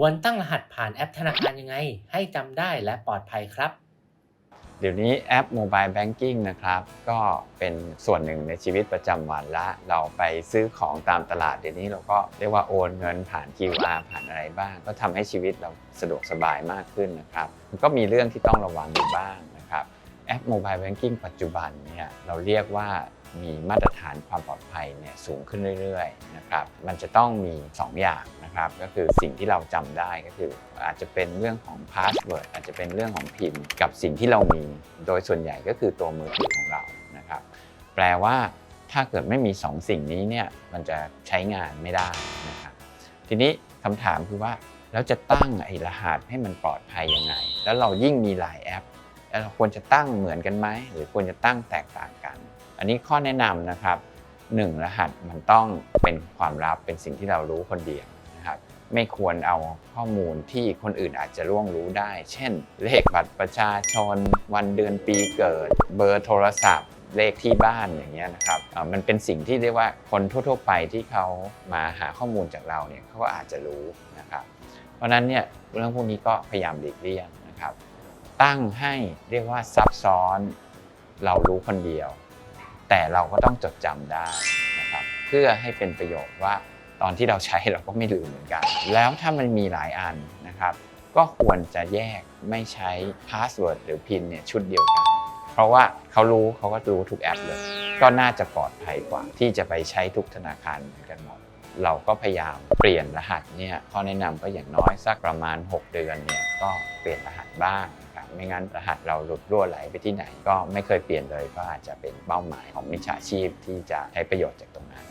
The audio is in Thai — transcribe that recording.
ควรตั้งรหัสผ่านแอปธนาคารยังไง ให้จำได้และปลอดภัยครับ เดี๋ยวนี้แอปโมบายแบงกิ้งนะครับ ก็เป็นส่วนหนึ่งในชีวิตประจำวันละ เราไปซื้อของตามตลาดเดี๋ยวนี้เราก็เรียกว่าโอนเงินผ่าน QR ผ่านอะไรบ้าง ก็ทำให้ชีวิตเราสะดวกสบายมากขึ้นนะครับก็มีเรื่องที่ต้องระวังอยู่บ้างนะครับแอปโมบายแบงกิ้งปัจจุบันเนี่ยเราเรียกว่า มีมาตรฐานความปลอดภัยเนี่ยสูงขึ้นเรื่อยๆนะครับมันจะต้องมี 2 อย่างนะครับก็คือสิ่งที่เราจำได้ก็คือ อาจจะเป็นเรื่องของพาสเวิร์ดอาจจะเป็นเรื่องของพินกับสิ่งที่เรามี โดยส่วนใหญ่ก็คือตัวมือถือของเรานะครับแปลว่าถ้าเกิดไม่มี 2สิ่งนี้เนี่ยมันจะใช้งานไม่ได้นะครับทีนี้คำถามคือว่าแล้วจะตั้งไอ้รหัสให้มันปลอดภัยยังไง แล้วเรายิ่งมีหลายแอป แล้วเราควรจะตั้งเหมือนกันไหมหรือควรจะตั้งแตกต่าง อันนี้ข้อแนะนำนะครับหนึ่งรหัสมันต้องเป็นความลับเป็นสิ่งที่เรารู้คนเดียวนะครับไม่ควรเอาข้อมูลที่คนอื่นอาจจะร่วงรู้ได้ เช่น เลขบัตรประชาชน วันเดือนปีเกิด เบอร์โทรศัพท์ เลขที่บ้านอย่างเงี้ยนะครับมันเป็นสิ่งที่เรียกว่าคนทั่ว ๆ ไปที่เขามาหาข้อมูลจากเราเนี่ยเขาก็อาจจะรู้นะครับ เพราะนั้นเนี่ยเรื่องพวกนี้ก็พยายามหลีกเลี่ยงนะครับ ตั้งให้เรียกว่าซับซ้อนเรารู้คนเดียว แต่เราก็ต้องจดจำได้นะครับเพื่อให้เป็นประโยชน์ว่าตอนที่เราใช้เราก็ไม่ลืมเหมือนกัน แล้วถ้ามันมีหลายอันนะครับ ก็ควรจะแยกไม่ใช้พาสเวิร์ดหรือพินเนี่ยชุดเดียวกัน เพราะว่าเขารู้เขาก็รู้ทุกแอปเลย ก็น่าจะปลอดภัยกว่า ที่จะไปใช้ทุกธนาคารเหมือนกันหมดเราก็พยายามเปลี่ยนรหัสเนี่ยข้อแนะนำก็อย่างน้อยสักประมาณ 6 เดือนเนี่ยก็เปลี่ยนรหัสบ้าง ไม่งั้นรหัสเราหลุดรั่วไหลไปที่ไหน ก็ไม่เคยเปลี่ยนเลยก็อาจจะเป็นเป้าหมายของมิจฉาชีพที่จะใช้ประโยชน์จากตรงนั้น